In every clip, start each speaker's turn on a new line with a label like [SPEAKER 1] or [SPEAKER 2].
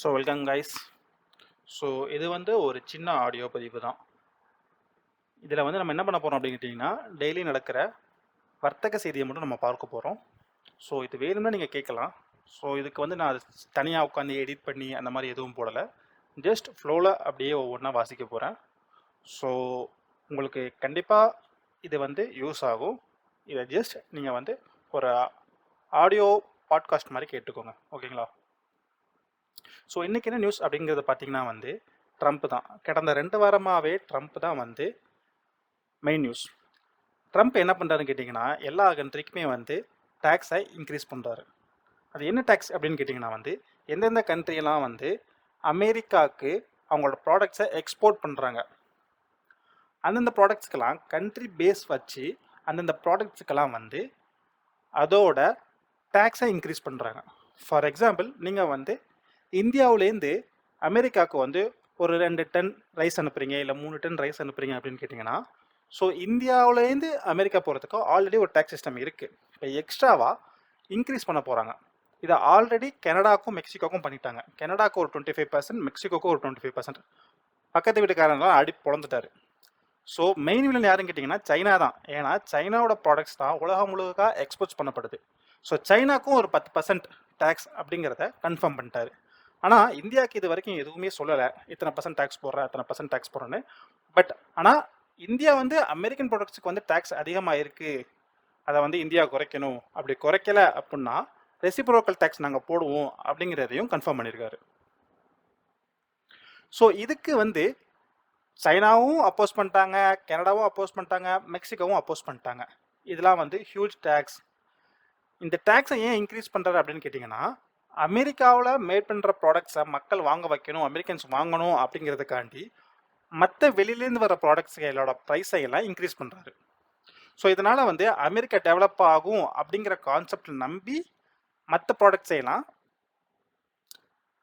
[SPEAKER 1] So welcome guys so இது வந்து ஒரு சின்ன ஆடியோ பதிவு தான் இதில் வந்து நம்ம என்ன பண்ண போகிறோம் அப்படின்னு கேட்டிங்கன்னா டெய்லி நடக்கிற வர்த்தக செய்தியை மட்டும் நம்ம பார்க்க போகிறோம் ஸோ இது வேணும்னா நீங்கள் கேட்கலாம். ஸோ இதுக்கு வந்து நான் தனியாக உட்காந்து எடிட் பண்ணி அந்த மாதிரி எதுவும் போடலை. ஜஸ்ட் ஃப்ளோவில் அப்படியே ஒவ்வொன்றா வாசிக்க போகிறேன் ஸோ உங்களுக்கு கண்டிப்பாக இது வந்து யூஸ் ஆகும். இதை ஜஸ்ட் நீங்கள் வந்து ஒரு ஆடியோ பாட்காஸ்ட் மாதிரி கேட்டுக்கோங்க. ஓகேங்களா ஸோ இன்றைக்கி என்ன நியூஸ் அப்படிங்கிறத பார்த்தீங்கன்னா வந்து ட்ரம்ப் தான். கடந்த ரெண்டு வாரமாகவே ட்ரம்ப் தான் வந்து மெயின் நியூஸ் ட்ரம்ப் என்ன பண்ணுறாருன்னு கேட்டிங்கன்னா எல்லா கண்ட்ரிக்குமே வந்து டேக்ஸை இன்க்ரீஸ் பண்ணுறாரு அது என்ன டேக்ஸ் அப்படின்னு கேட்டிங்கன்னா வந்து எந்தெந்த கண்ட்ரியெல்லாம் வந்து அமெரிக்காவுக்கு அவங்களோட ப்ராடக்ட்ஸை எக்ஸ்போர்ட் பண்ணுறாங்க அந்தந்த ப்ராடக்ட்ஸ்க்கெல்லாம் கண்ட்ரி பேஸ் வச்சு அந்தந்த ப்ராடக்ட்ஸுக்கெல்லாம் வந்து அதோட டேக்ஸை இன்க்ரீஸ் பண்ணுறாங்க ஃபார் எக்ஸாம்பிள் நீங்கள் வந்து இந்தியாவிலேருந்து அமெரிக்காவுக்கு வந்து ஒரு ரெண்டு டன் ரைஸ் அனுப்புறீங்க இல்லை மூணு டன் ரைஸ் அனுப்புறீங்க அப்படின்னு கேட்டிங்கன்னா ஸோ இந்தியாவிலேருந்து அமெரிக்கா போகிறதுக்கு ஆல்ரெடி ஒரு டேக்ஸ் சிஸ்டம் இருக்குது இப்போ எக்ஸ்ட்ராவாக இன்க்ரீஸ் பண்ண போகிறாங்க இதை ஆல்ரெடி கனடாக்கும் மெக்சிகோக்கும் பண்ணிட்டாங்க. கனடாக்கு ஒரு டுவெண்ட்டி ஃபைவ் பர்சன்ட் மெக்சிகோக்கு ஒரு டுவெண்ட்டி ஃபைவ் பர்சன்ட் பக்கத்து வீட்டுக்காரங்களாம் அடி பிறந்துட்டார் ஸோ மெயின் வில்லன் யாருன்னு கேட்டிங்கன்னா சைனா தான். ஏன்னா சைனாவோட ப்ராடக்ட்ஸ் தான் உலகம் முழுக்க எக்ஸ்போர்ட் பண்ணப்படுது. ஸோ சைனாக்கும் ஒரு பத்து பர்சன்ட் டேக்ஸ் அப்படிங்கிறத கன்ஃபார்ம் பண்ணிட்டாரு. ஆனால் இந்தியாவுக்கு இது வரைக்கும் எதுவுமே சொல்லலை. இத்தனை பர்சன்ட் டேக்ஸ் போடுறேன் இத்தனை பர்சன்ட் டேக்ஸ் போடுறேன்னு. பட் ஆனால் இந்தியா வந்து அமெரிக்கன் ப்ராடக்ட்ஸுக்கு வந்து டேக்ஸ் அதிகமாக இருக்குது அதை வந்து இந்தியா குறைக்கணும். அப்படி குறைக்கல அப்படின்னா ரெசிப்ரோக்கல் டேக்ஸ் நாங்கள் போடுவோம் அப்படிங்கிறதையும் கன்ஃபார்ம் பண்ணியிருக்காரு. ஸோ இதுக்கு வந்து சைனாவும் அப்போஸ் பண்ணிட்டாங்க கனடாவும் அப்போஸ் பண்ணிட்டாங்க மெக்சிகோவும் அப்போஸ் பண்ணிட்டாங்க. இதெல்லாம் வந்து ஹியூஜ் டேக்ஸ் இந்த டேக்ஸை ஏன் இன்க்ரீஸ் பண்ணுறாரு அப்படின்னு கேட்டிங்கன்னா அமெரிக்காவில் மேட் பண்ணுற ப்ராடக்ட்ஸை மக்கள் வாங்க வைக்கணும் அமெரிக்கன்ஸ் வாங்கணும் அப்படிங்கிறதுக்காண்டி மற்ற வெளியிலேருந்து வர ப்ராடக்ட்ஸ்களோட ப்ரைஸை எல்லாம் இன்க்ரீஸ் பண்ணுறாரு ஸோ இதனால் வந்து அமெரிக்கா டெவலப் ஆகும் அப்படிங்கிற கான்செப்ட் நம்பி மற்ற ப்ராடக்ட்ஸை எல்லாம்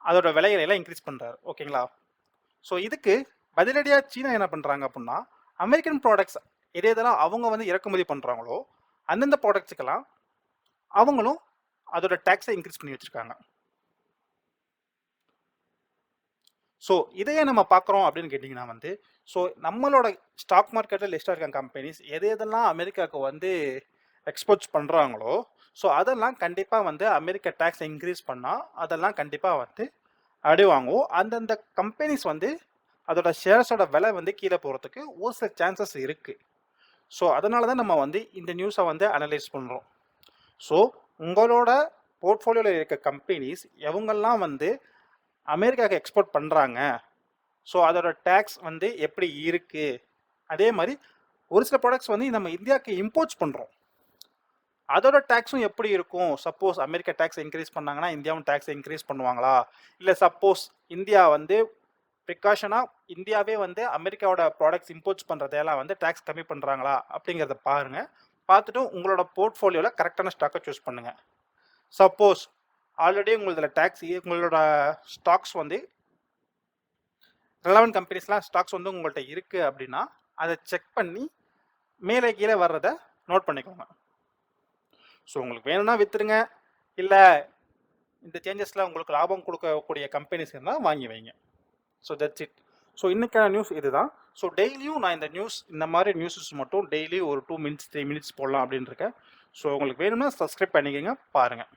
[SPEAKER 1] அதோட விலைகளை எல்லாம் இன்க்ரீஸ் பண்ணுறாரு ஓகேங்களா ஸோ இதுக்கு பதிலடியாக சீனா என்ன பண்ணுறாங்க அப்படின்னா அமெரிக்கன் ப்ராடக்ட்ஸ் எது எதெல்லாம் அவங்க வந்து இறக்குமதி பண்ணுறாங்களோ அந்தந்த ப்ராடக்ட்ஸுக்கெல்லாம் அவங்களும் அதோட டேக்ஸை இன்க்ரீஸ் பண்ணி வச்சுருக்காங்க. ஸோ இதையே நம்ம பார்க்குறோம் அப்படின்னு கேட்டிங்கன்னா வந்து ஸோ நம்மளோட ஸ்டாக் மார்க்கெட்டில் லிஸ்டாக இருக்க கம்பெனிஸ் எது எதெல்லாம் அமெரிக்காவுக்கு வந்து எக்ஸ்போர்ட்ஸ் பண்ணுறாங்களோ ஸோ அதெல்லாம் கண்டிப்பாக வந்து அமெரிக்கா டேக்ஸ் இன்க்ரீஸ் பண்ணால் அதெல்லாம் கண்டிப்பாக வந்து அடி வாங்குவோம். அந்தந்த கம்பெனிஸ் வந்து அதோட ஷேர்ஸோட விலை வந்து கீழே போகிறதுக்கு ஒரு சில சான்சஸ் இருக்குது ஸோ அதனால தான் நம்ம வந்து இந்த நியூஸை வந்து அனலைஸ் பண்ணுறோம் ஸோ உங்களோட போர்ட்ஃபோலியோவில் இருக்க கம்பெனிஸ் எவங்கெல்லாம் வந்து அமெரிக்காவுக்கு எக்ஸ்போர்ட் பண்ணுறாங்க ஸோ அதோட டேக்ஸ் வந்து எப்படி இருக்குது அதே மாதிரி ஒரு சில ப்ராடக்ட்ஸ் வந்து நம்ம இந்தியாவுக்கு இம்போர்ட்ஸ் பண்ணுறோம் அதோட டேக்ஸும் எப்படி இருக்கும்? சப்போஸ் அமெரிக்கா டேக்ஸ் இன்க்ரீஸ் பண்ணாங்கன்னா இந்தியாவும் டேக்ஸ் இன்க்ரீஸ் பண்ணுவாங்களா? இல்லை சப்போஸ் இந்தியா வந்து ப்ரிகாஷனாக இந்தியாவே வந்து அமெரிக்காவோட ப்ராடக்ட்ஸ் இம்போர்ட்ஸ் பண்ணுறதெல்லாம் வந்து டேக்ஸ் கம்மி பண்ணுறாங்களா அப்படிங்கிறத பாருங்கள் பார்த்துட்டு உங்களோட போர்ட்ஃபோலியோவில் கரெக்டான ஸ்டாக்கை சூஸ் பண்ணுங்கள் சப்போஸ் ஆல்ரெடி உங்களதில் டேக்ஸ் உங்களோட ஸ்டாக்ஸ் வந்து ரெலவன் கம்பெனிஸ்லாம் ஸ்டாக்ஸ் வந்து உங்கள்கிட்ட இருக்குது அப்படின்னா அதை செக் பண்ணி மேலே கீழே வர்றதை நோட் பண்ணிக்கோங்க. ஸோ உங்களுக்கு வேணும்னா விற்றுருங்க இல்லை இந்த சேஞ்சஸில் உங்களுக்கு லாபம் கொடுக்கக்கூடிய கம்பெனிஸ் இருந்தால் வாங்கி வைங்க. ஸோ தட்ஸ் இட் ஸோ இன்றைக்கான நியூஸ் இதுதான். ஸோ டெய்லியும் நான் இந்த நியூஸ் இந்த மாதிரி நியூஸஸ் மட்டும் டெய்லி ஒரு டூ மினிட்ஸ் த்ரீ மினிட்ஸ் போடலாம் அப்படின்னு இருக்கேன் ஸோ உங்களுக்கு வேணும்னா சப்ஸ்கிரைப் பண்ணிக்கோங்க பாருங்கள்